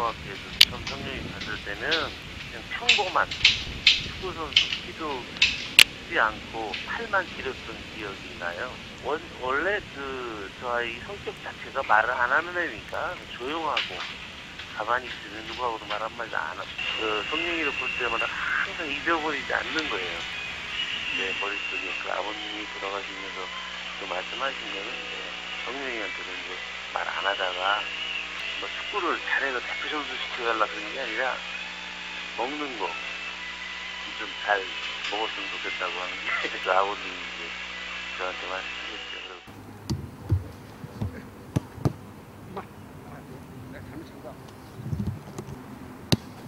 광주중학교에서 처음 성령이 봤을 때는 그냥 평범한 축구 선수 키도 크지 않고 팔만 길었던 기억이 나요. 원, 원래 그, 저 아이 성격 자체가 말을 안 하는 애니까 조용하고 가만히 있으면 누구하고도 말 한마디 안 하고 그 성령이를 볼 때마다 항상 잊어버리지 않는 거예요. 내 머릿속에 그 아버님이 돌아가시면서 그 말씀하신 거는 성령이한테는 이제 말 안 하다가 뭐 축구를 잘해서 대표 선수 시켜달라 그런 게 아니라 먹는 거 좀 잘 먹었으면 좋겠다고 하는 게 그 아버님이 이제 저한테 잡아.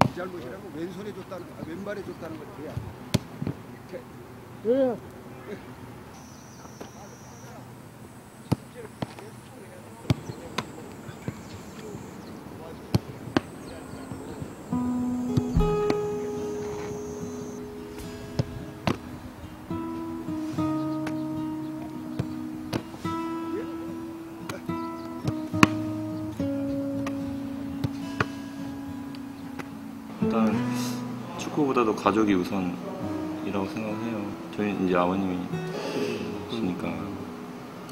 이 잘못이라고 왼손에 줬다는 거, 아, 왼발에 줬다는 거 돼야. 예. 축구보다도 가족이 우선이라고 생각해요. 저희 이제 아버님이 계시니까.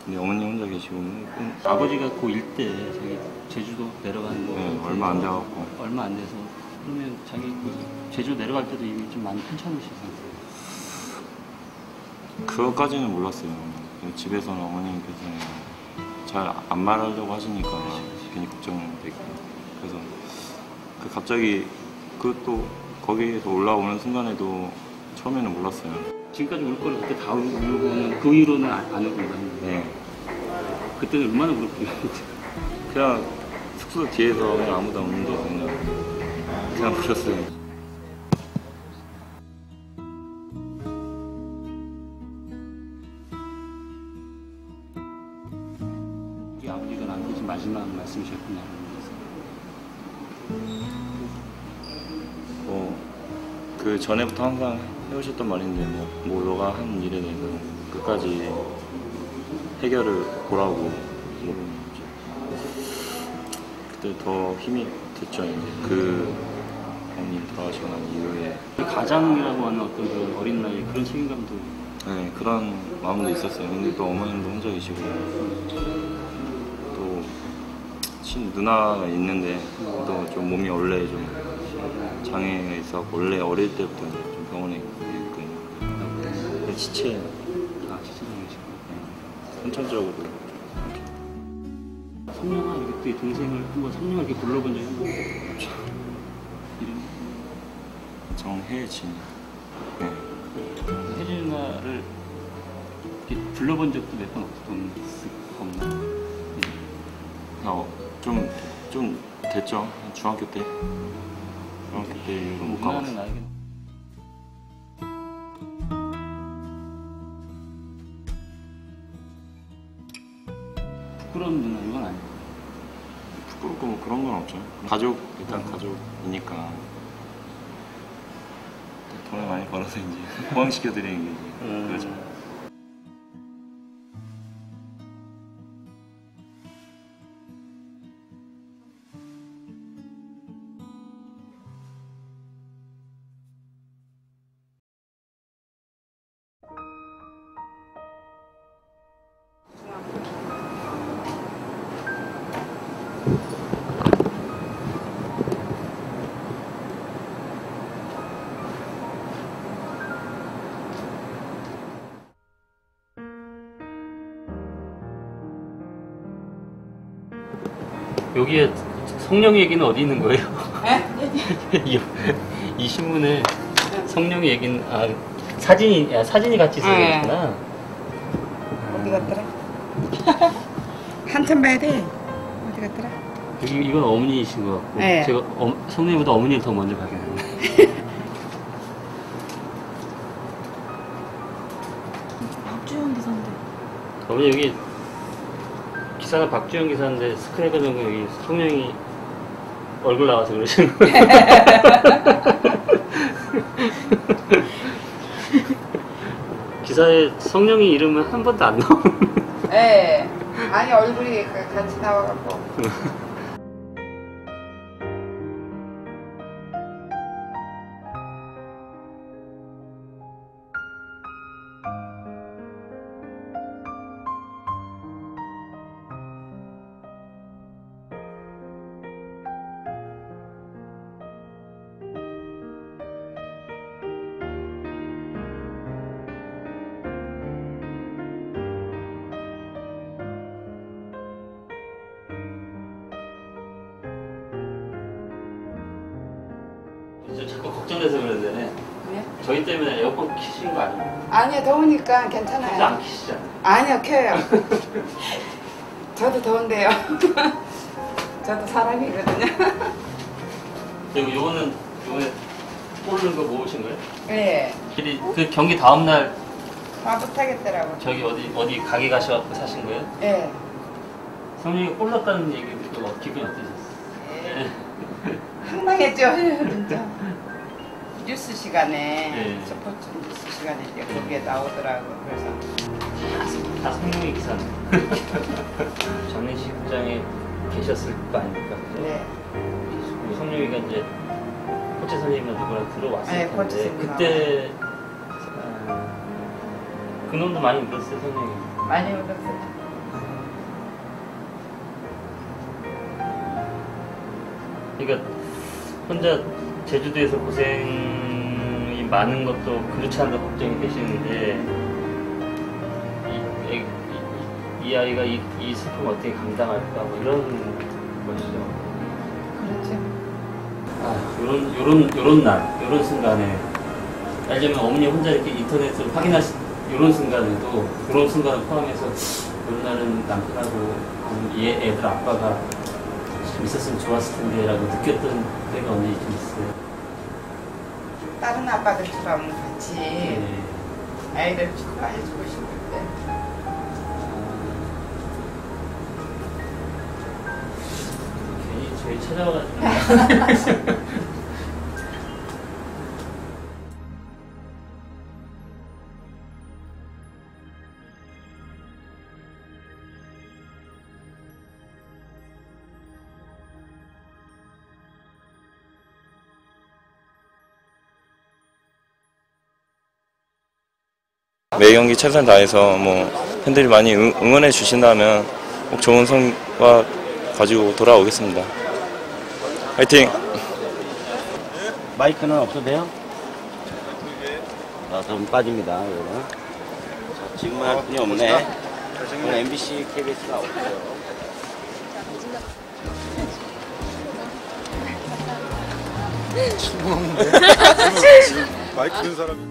근데 어머니 혼자 계시고. 음, 아버지가 고1 때 저기 제주도 내려간 거 네, 얼마 안 돼갖고. 얼마 안 돼서. 그러면 자기 그 제주 내려갈 때도 이미 좀 많이 괜찮으시죠? 그것까지는 몰랐어요. 집에서는 어머님께서 잘 안 말하려고 하시니까 괜히 걱정되고. 그래서 그 갑자기 그또 거기에서 올라오는 순간에도 처음에는 몰랐어요. 지금까지 울 거를 그때 다 울고는 그 이후로는 안, 안 울고 네. 그때는 얼마나 울었길래 그냥 숙소 뒤에서 그냥 아무도 없는데 그냥 그냥 부셨어요. 그 전에부터 항상 해오셨던 말인데, 뭐, 뭐, 너가 한 일에 대해서 끝까지 해결을 보라고, 뭐, 그때 더 힘이 됐죠, 이제. 그, 어머님 돌아가시고 난 이후에. 가장이라고 하는 어떤 그 어린 나이에 그런 책임감도 네, 그런 마음도 있었어요. 근데 또 어머님도 혼자 계시고, 또, 친 누나가 있는데, 또 좀 몸이 원래 좀 장애가 있어갖고, 원래 어릴 때부터 이제 좀 병원에 있거든요. 근데 시체, 다 지쳐장이시고 선천적으로. 성령아 이렇게 또 동생을 한번 성령아 이렇게 불러본 적이 한번 이름 정혜진. 네. 혜진 누나를 이렇게 불러본 적도 몇 번 없나? 어, 좀, 좀 됐죠. 중학교 때. 중학교 때 이후로 못 가봤어요. 누나는 나에게 부끄러운 누나 이건 아니야. 부끄럽고 뭐 그런 건 없죠. 가족, 일단 가족이니까. 돈을 많이 벌어서 이제 포항시켜드리는 게 이제 음. 그거죠. 여기에 성령 얘기는 어디 있는 거예요? 이, 이 신문에 성령 얘기는 아 사진이 야, 사진이 같이 쓰여 네. 있구나. 어디 갔더라? 한참 봐야 돼. 어디 갔더라? 여기 이건 어머니이신 것 같고 네. 제가 어, 성령보다 어머니를 더 먼저 발견했네. 박주영 기사인데. 어머니 여기 기사가 박주영 기사인데 스크래커 정도 여기 성령이 얼굴 나와서 그러시는 거예요. 기사에 성령이 이름은 한 번도 안 나오는 예. 아니 얼굴이 같이 나와갖고. 걱정돼서 그러는데 네? 저희 때문에 에어컨 키시는 거 아니에요? 아니요, 더우니까 근데 괜찮아요. 안 키시잖아요. 아니요, 켜요. 저도 더운데요. 저도 사람이거든요. 그리고 요거는 요번에 뽑는 거 모으신 거예요? 네. 길이 그 경기 다음 날 아, 못하겠더라고. 저기 어디 어디 가게 가셔갖고 사신 거예요? 네. 성령이 꼴났다는 얘기 듣고 어, 기분이 어떠셨어요? 네. 황당했죠, 진짜. 뉴스 시간에, 네. 스포츠 뉴스 시간에 이제 거기에 나오더라고. 그래서. 다 성령의 기사네. 장례식장에 계셨을 거 아닙니까? 그죠? 네. 우리 성령이가 이제 코치 선생님이나 누구랑 들어왔을 네, 코치 텐데 선생님 그때 아, 그놈도 많이 울었어요 성령이. 많이 울었어요. 그러니까 혼자 제주도에서 고생이 많은 것도 그렇지 않다 걱정이 되시는데 이, 이, 이- 이 아이가 이, 이 슬픔 을 어떻게 감당할까 뭐 이런 것이죠. 그렇죠. 아, 요런 요런 요런 날, 요런 순간에 들면 어머니 혼자 이렇게 인터넷으로 확인하시 요런 순간에도 그런 순간을 포함해서 요런 날은 남편하고 음, 얘 애들 아빠가 좀 있었으면 좋았을 텐데 라고 느꼈던 때가 언제 좀 있어요. 다른 아빠들처럼 같이 네. 아이들 축하해주고 싶을 때. 괜히 저희 찾아와가지고 매 경기 최선 다해서 뭐 팬들이 많이 응, 응원해 주신다면 꼭 좋은 성과 가지고 돌아오겠습니다. 화이팅! 마이크는 없어도 돼요? 아, 그럼 빠집니다, 이거는. 자, 지금 할 분이 없네. 오늘 MBC, KBS가 없어요. 마이크 든 사람이.